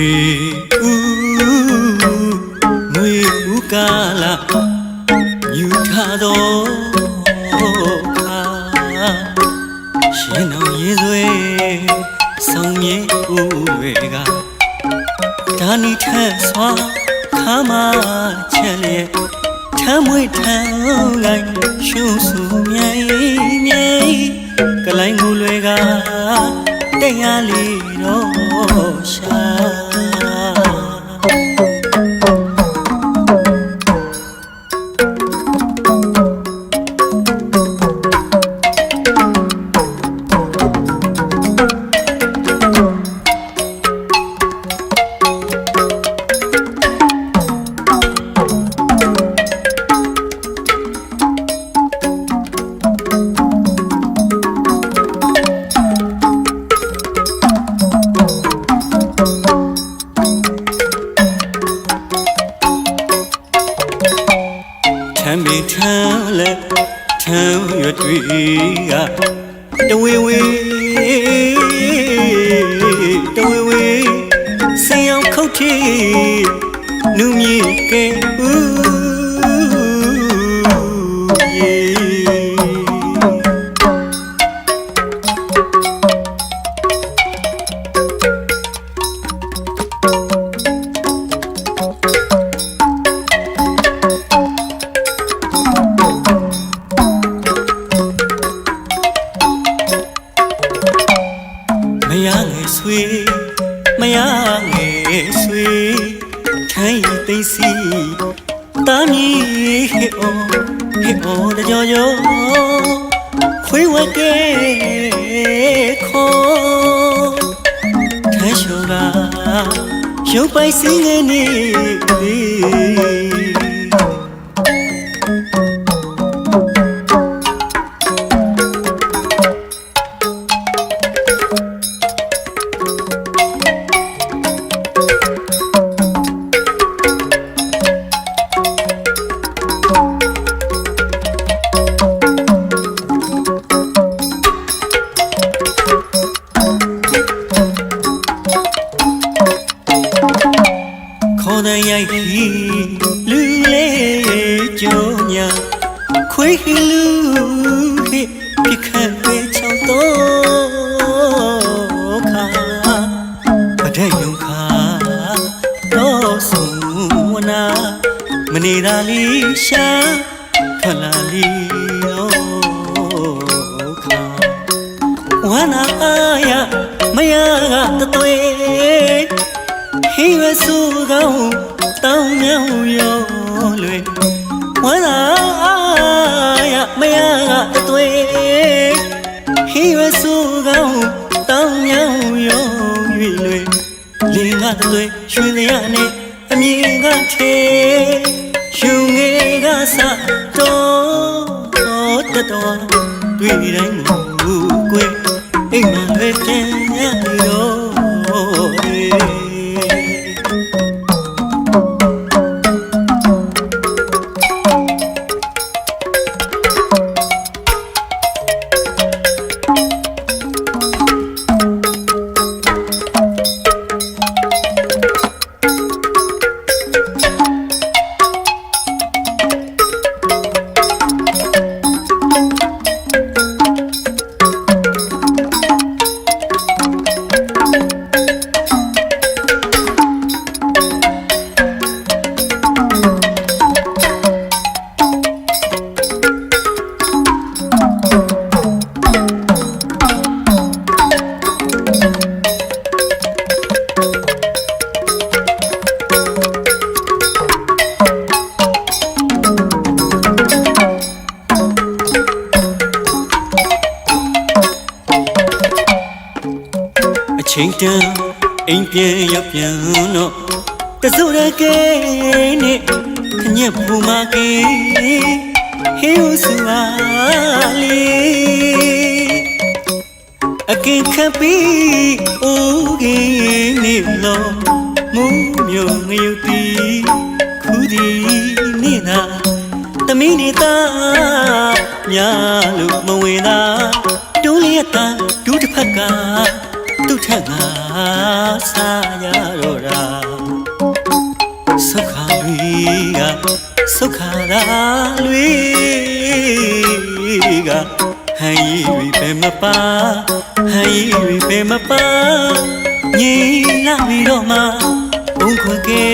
ွေဦးငွေဦးကာလာညူထားတော့ခါရှင်အောင်ရေးဆွဲဆောင်မြေဦးတွေကဒါနီထက်စွာခါမချက်လျက်ထမ်းမွေထမ်းလိုက်ရှုံးဆူမြိုင်မြိုင်ကလိုင်းမူတွေကတရားလေး တော့ရှာ မ်းမိထမ်းလက်ထမ်းရွက်တွေကတဝေဝေတဝေဝေဆင်အောင်ခုတ်တီနုမြေကဲဦး ရငယ်ဆွေမရငယ်ဆွေထိုင်သိမ့်စီတာမီဟေအောဟေအောတကြောကြောခွေးဝဲကဲခေါ်ထိုင်ရှောကရုပ်ပိုက်စင်းငယ်နေ သည်ခေါ်တဲ့ရိုက်ခီလူလေးကြုံညာခွေးခီလူဟိပြခတ်ပဲချောင်းတော့ခါပတဲ့ယုံခါတော့ဆုံးဝနာမနေတာလေးရှာခလာလေးတော့ခါဝနာအာယမယကတသွေ ဟိဝဆူကောင်းတောင်းမြောင်ရောလွေဝနာအာယမယကတသွေဟိဝဆူကောင်းတောင်းမြောင်ရောရွေလွေလင်းကတသွေရွှေလျာနဲ့အမြင်ကထေယူငယ်ကစတော့တတော်တွေ့တိုင်းမူကွယ်အိမ်မလွယ်ပြန်ရတော့ တန်အိမ်ပြန်ရောက်ပြန်တော့တစုရကဲနဲ့ခညက်ဖူမကေဟေးဦးစုအားလေးအကင်ခပ်ပြီးအိုးကင်းနေလို့မူးမျိုးငရုတ်တီခူဒီနေတာတမီးနေတာများလို့မဝင်တာတူးလျက်တာဒူးတစ်ဖက်ကသူ့ ထက်ငါစားရတော့တာဆုခါတွေကဆုခါသာတွေကဟန်ရီတွေပဲမပါဟန်ရီတွေပဲမပါညီလာပြီးတော့မှဘုံခွက်ကဲ